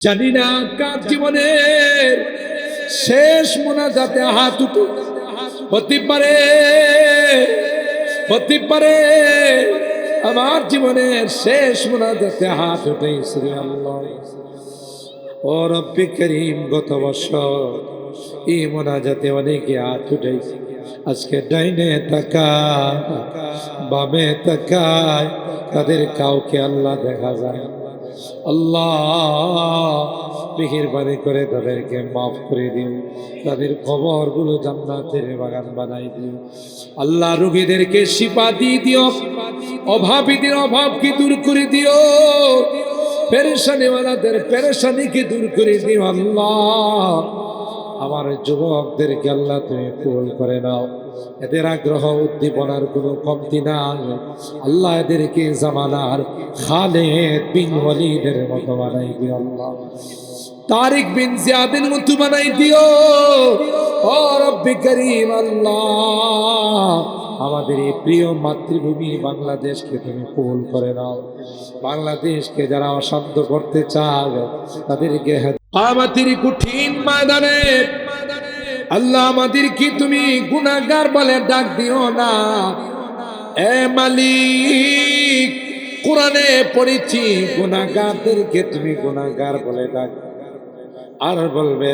জানি না কার জীবনের শেষ মোনাজাতে হাত উঠে হতে পারে হতে পারে আমার জীবনের শেষ মোনাজাতে হাত উঠে শ্রী আল্লাহ ও রব্বি করিম, গত বছর এই মোনাজাতে অনেকে হাত উঠেছে আজকে ডাইনে তাকায়, বামে তাকায়, তাদের কাউকে আল্লাহ দেখা যায়। আল্লাহ, মেহেরবানি করে তাদেরকে মাফ করে দিও। তাদের খবরগুলো জান্নাতের বাগান বানাই দিও। আল্লাহ রোগীদেরকে শিপা দিয়ে দিও, অভাবীদের অভাবকে দূর করে দিও। পেরেশানিওয়ালাদের পেরেশানিকে দূর করে দিও আল্লাহ। আমার যুবকদেরকে আল্লাহ তুমি কবুল করে নাও। এদের আগ্রহ উদ্দীপনার কোনো কমতি নাই। আল্লাহ এদেরকে জামানার খালেদ বিন মতো বানাই দিও আল্লাহ। তারিক বিন জিয়াদের মতো বানাই দিও। ও রব্বি করিম আল্লাহ। আমাদের এই প্রিয় মাতৃভূমি বাংলাদেশকে তুমি কবুল করে নাও। বাংলাদেশকে যারা অশান্ত করতে চায়, তাদেরকে কঠিন ময়দানে, আল্লাহ আমাদের কি তুমি গুনাহগার বলে ডাক দিও না। এ মালিক, কোরআনে পড়েছি, গুনাহগারদেরকে তুমি গুনাহগার বলে ডাক। আর বলবে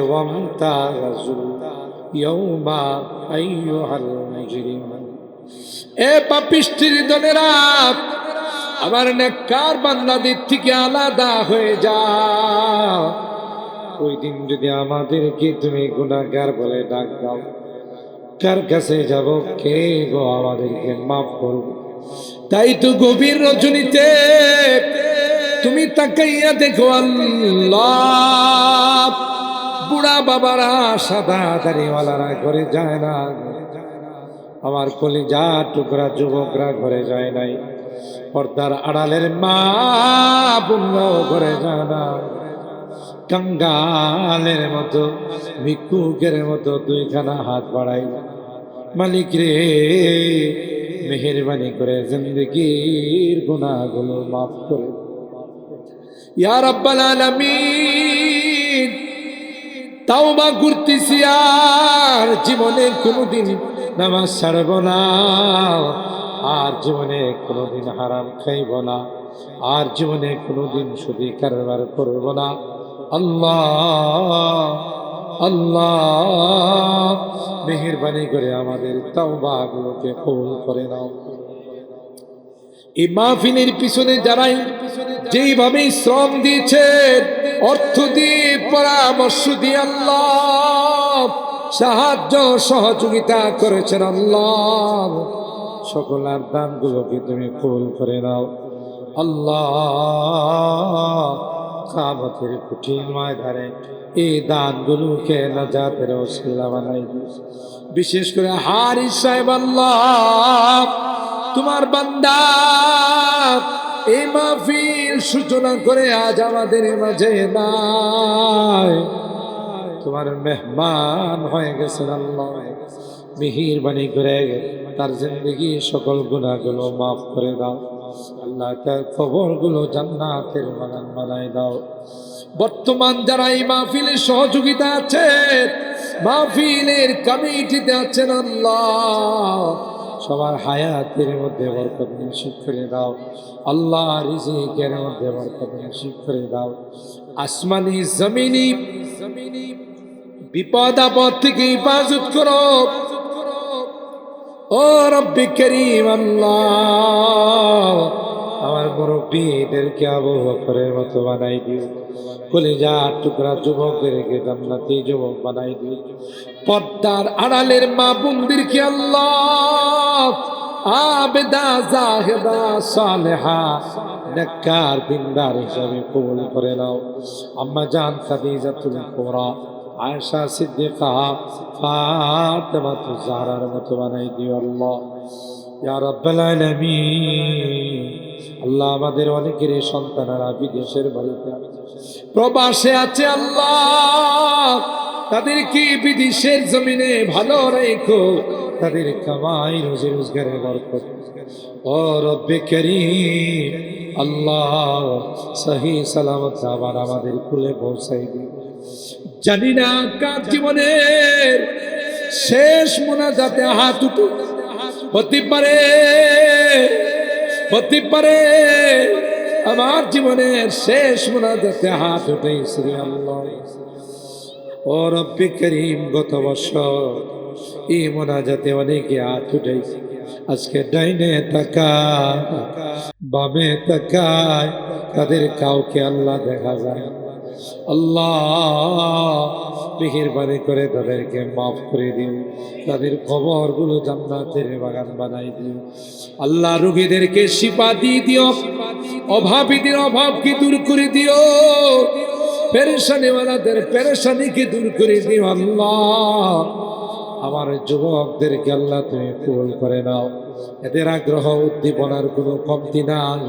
এ পাপিষ্টির দলেরা, আমার নেককার বান্দাদের থেকে আলাদা হয়ে যা ওই দিন যদি আমাদেরকে তুমি গুনাহগার বলে ডাক দাও, কার কাছে যাব, কে গো আমাদেরকে মাফ করবে তাই তো গভীর রজনীতে তুমি তাকাইয়া দেখো আল্লাহ। বুড়া বাবারা, সাদা দাড়িওয়ালারা ঘরে যায় না। আমার কলিজা টুকরা যুবকরা ঘরে যায় নাই। পর্দার আড়ালের মা পুণ্য ঘরে যায় না। কাঙ্গালের মতো, ভিক্ষুকের মতো দুইখানা হাত বাড়াই। মালিক রে, মেহরবানি করে জিন্দগির গুণাগুলো মাফ করে ইয়া রাব্বাল আলামিন, তাওবা করতেছি আর জীবনে কোনোদিন নামাজ ছাড়ব না, আর জীবনে কোনোদিন হারাম খাইব না, আর জীবনে কোনোদিন সুদী কারবার করব না। আল্লাহ আল্লাহ, মেহরবানি করে আমাদের তাওবাগুলোকে কবুল করে নাও। এই মাহফিলের পিছনে যারাই যেইভাবে শ্রম দিয়েছেন অর্থ দিয়ে, পরামর্শ দিয়ে আল্লাহ, সাহায্য, সহযোগিতা করেছেন আল্লাহ, সকল সকলার দানগুলোকে তুমি কবুল করে নাও। আল্লাহ কামতের কঠিন ময়দানে এই দানগুলোকে নাজাতের ওসিলা বানাই বিশেষ করে হারিস সাহেব, আল্লাহ, তোমার বান্দা, এই মাহফিল সূচনা করে আজ আমাদের মাঝে নাই। তোমার মেহমান হয়ে গেছেন, আল্লাহ মিহির বাণী করে তার জিন্দগি সকল গুণাগুলো মাফ করে দাও। খবরগুলো জান্নাতের বাগান বানাই দাও। বর্তমান যারা এই মাহফিলের সহযোগিতা আছে, মাহফিলের কমিটিতে আছেন আল্লাহ। সবার হায়াতের মধ্যে বরকত নিশ্চিত করে দাও। আল্লাহ রিজিকের মধ্যে বরকত নিশ্চিত করে দাও। আসমানি জমিনি, বিপদ আপদ থেকে হিফাজত করো। ও রব্বি করিম আল্লাহ, আমার মুরব্বীদেরকে আবু বকরের মতো বানাই দিও কলিজা টুকরা যুবকদেরকে জান্নাতি যুবক বানাই দিও পর্দার আড়ালের মা বোনদেরকে আল্লাহ, আবেদা, জাহেদা, সালেহা, নেককার, দিনদার হিসাবে কবুল করে নাও। আম্মা জান খাদিজাতুল কুবরা আয়েশা সিদ্দিকা, ফাতেমা জাহরার মতো বানাই দিও আল্লাহ। ইয়া রাব্বাল আল্লাহ আমাদের অনেকের এই সন্তানেরা বিদেশের বাড়িতে প্রবাসে আছে আল্লাহ। তাদের কি বিদেশের জমিনে ভালো রেখো? তাদের কামাই, রোজে রোজগারের বরকত। ও রব্বে আল্লাহ সহি সালামত আবার আমাদের কুলে পৌঁছাই দিন। জানি না কার জীবনের শেষ মোনাজাতে হাত উঠু। হতে পারে হতে পারে আমার জীবনের শেষ মোনাজাতে হাত উঠে শ্রী আল্লাহ ও গত বছর এই মোনাজাতে অনেকে হাত উঠেছে আজকে ডাইনে তাকায়, বামে তাকায়, তাদের কাউকে আল্লাহ দেখা যায় আল্লাহ, মেহেরবানি করে তাদেরকে মাফ করে দিও। তাদের খবরগুলো জান্নাতের বাগান বানাই দিও। আল্লাহ রোগীদেরকে শিপা দিয়ে দিও। অভাবীদের অভাবকে দূর করে দিও। পেরেশানিওয়ালাদের পেরেশানিকে দূর করে দিও আল্লাহ। আমার যুবকদেরকে আল্লাহ তুমি কবুল করে নাও। এদের আগ্রহ উদ্দীপনার কোনো কমতি নাই।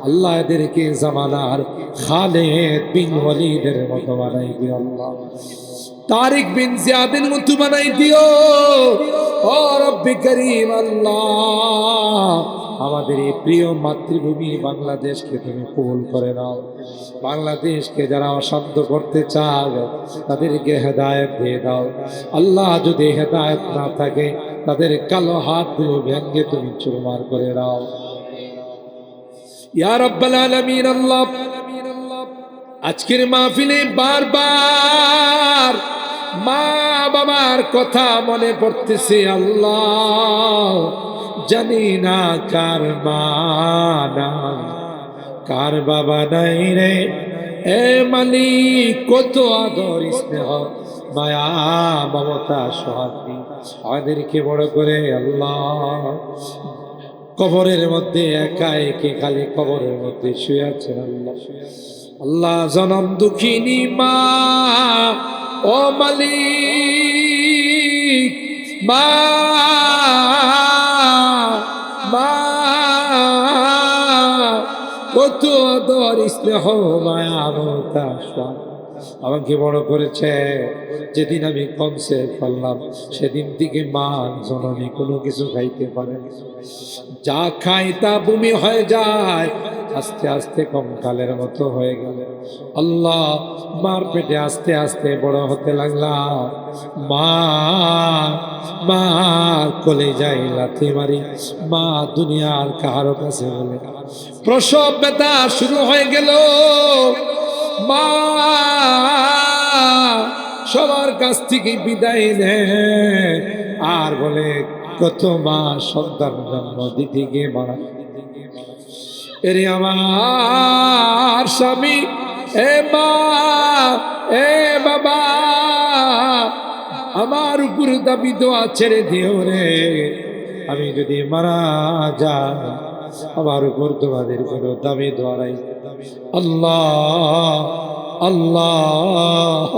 আল্লাহ এদেরকে জামানার খালেদ বিন মতো বানাই দিও আল্লাহ। তারিক বিন জিয়াদের মতো বানাই দিও। ও রব্বি করিম আল্লাহ। আমাদের এই প্রিয় মাতৃভূমি বাংলাদেশকে তুমি কবুল করে নাও। বাংলাদেশকে যারা অশান্ত করতে চাও তাদেরকে হেদায়ত দিয়ে দাও। আল্লাহ যদি হেদায়ত না থাকে তাদের কালো হাতগুলো ভেঙ্গে তুমি চুরমার করে দাও। আজকের মাহফিলে বারবার মা বাবার কথা মনে পড়তেছে, আল্লাহ জানি না কার মা নাই, কার বাবা নাই রে। এ মালিক, কত আদর স্নেহ, মায়া, মমতা, সোহাগী। আমাদেরকে বড় করে আল্লাহ। কবরের মধ্যে একা, একে খালি কবরের মধ্যে শুয়ে আছেন আল্লাহ। আল্লাহ জনম দুঃখিনী মা, ও মালিক, মা। কত আদর স্নেহ মায়া মমতা আমাকে বড় করেছে। যেদিন আমি কমসে ফেললাম সেদিন থেকে মা জননী কোনো কিছু খাইতে পারে যা খাই তা বমি হয়ে যায়, আস্তে আস্তে কঙ্কালের মতো হয়ে গেল। আল্লাহ মার পেটে আস্তে আস্তে বড় হতে লাগলাম। মা মা কোলে যাই লাথি মারি। মা দুনিয়ার কাহারো কাছে বলে, প্রসব ব্যথা শুরু হয়ে গেল। মা, সবার কাছ থেকে বিদায় নেয় আর বলে, কত মা সন্তান জন্ম দিতে গিয়ে মারা। এরে আমার স্বামী, এ মা, এ বাবা, আমার উপর দাবি দোয়া ছেড়ে দিও রে। আমি যদি মারা যাই, আমার উপর তোমাদের কোনো দাবি দোয়া নাই। আল্লাহ আল্লাহ।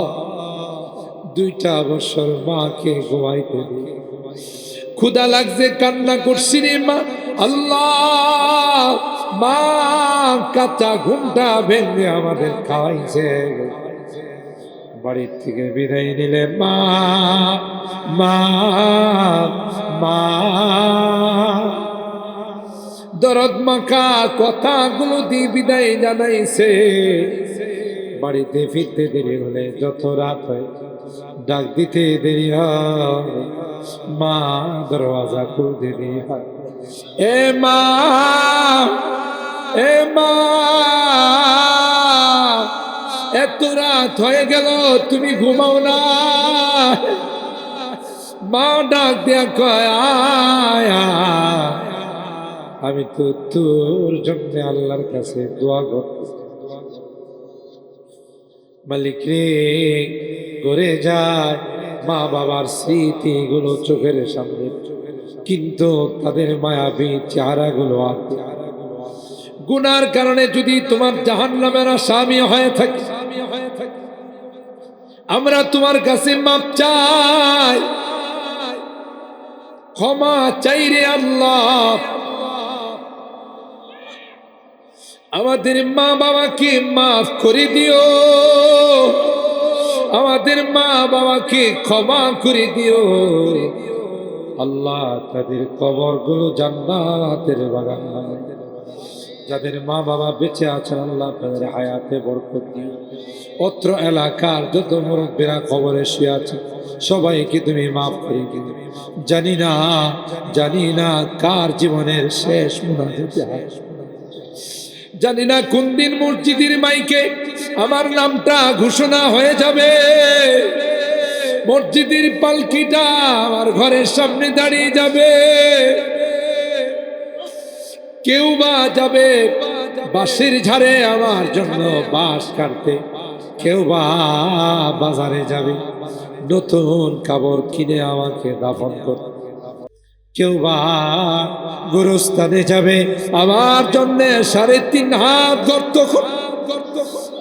দুইটা বছর মাকে ঘুমাইতে দিই ক্ষুদা লাগছে, কান্না করছি রে মা। আল্লাহ, মা, কাঁচা ঘুমটা ভেঙে আমাদের খাওয়াইছে। বাড়ির থেকে বিদায় নিলে মা মা মা। দরদ মাখা কথাগুলো দিয়ে বিদায় জানাইছে। বাড়িতে ফিরতে দেরি হলে যত রাত হয় ডাক দিতে দেরি হয়। মা দরওয়াজা খুলতে দেরি হয়। এ মা এ মা, এত রাত হয়ে গেল, তুমি ঘুমাও না। মা ডাক দেয়া কয়। আমি তো তোর জন্য আল্লাহর কাছে দোয়া করতে মালিক রে করে যায় মা বাবার স্মৃতিগুলো চোখের সামনে। কিন্তু তাদের মায়াবী চেহারাগুলো আছে গুনার কারণে যদি তোমার জাহান নামের স্বামী হয়ে থাকে, আমরা তোমার কাছে মাপ চাই। ক্ষমা চাই রে আল্লাহ। আমাদের মা বাবাকে মাফ করে দিও। আমাদের মা বাবাকে ক্ষমা করে দিও। আল্লাহ তাদের কবরগুলো জান্নাতের বাগান যাদের মা বাবা বেঁচে আছেন, আল্লাহ তাদের হায়াতে বরকত দিও অত্র এলাকার যত মুরব্বীরা কবরে শুয়ে আছে সবাইকে তুমি মাফ করে দিও। জানি না জানি না কার জীবনের শেষ মুনাজাতে হয় জানি না কোন দিন মসজিদের মাইকে আমার নামটা ঘোষণা হয়ে যাবে। মসজিদের পালকিটা আমার ঘরের সামনে দাঁড়িয়ে যাবে। কেউ বা যাবে বাঁশের ঝাড়ে আমার জন্য বাঁশ কাটতে। কেউ বা বাজারে যাবে, নতুন কাপড় কিনে আমাকে দাফন করতে। কেউ বা গুরুস্থানে যাবে, আমার জন্য সাড়ে তিন হাত গর্ত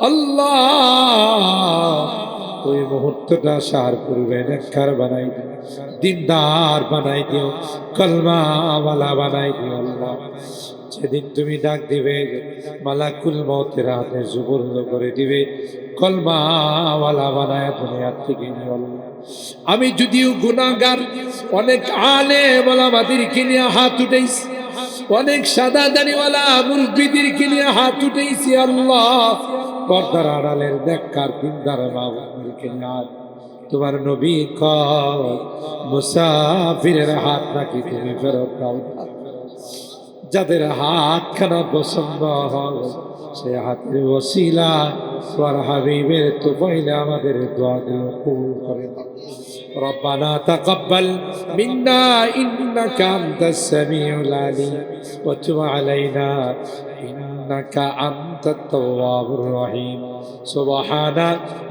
আল্লাহ! ওই মুহূর্তটা সার পূর্বে নেককার বানাই দিও দিনদার বানাই দিও, কলমাওয়ালা বানাই দিও আল্লাহ। সেদিন তুমি ডাক দিবে, মালাকুল মতের হাতে সুবর্ণ করে দিবে কলমাওয়ালা বানায় দুনিয়ার থেকে আমি যদিও গুণাগার, অনেক আলে বলা মাদিরকে নিয়ে হাত উঠেছি, অনেক সাদা দানিওয়ালা মুরব্বীদেরকে নিয়ে হাত উঠেছি, আল্লাহ। পর্দার আড়ালের দেখার দিনদার মা বোনদেরকে নিয়ে হাত তোমার নবী কর মুসাফিরের হাত নাকি তুমি ফেরত দাও। যাদের হাতখানা পছন্দ হয় সে হাতের ওসিলা তোমার হাবিবের তো পয়লে আমাদের দোয়া দিও কবুল করে দাও ربنا تقبل منا إنك أنت السميع العليم وتب علينا إنك أنت التواب الرحيم سبحان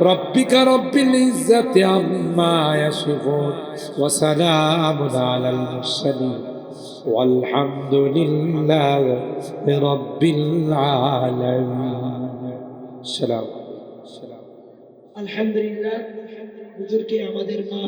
ربك رب العزة عما يصفون وسلام على المرسلين والحمد لله رب العالمين السلام আলহামদুলিল্লাহ হুজুরকে আমাদের মা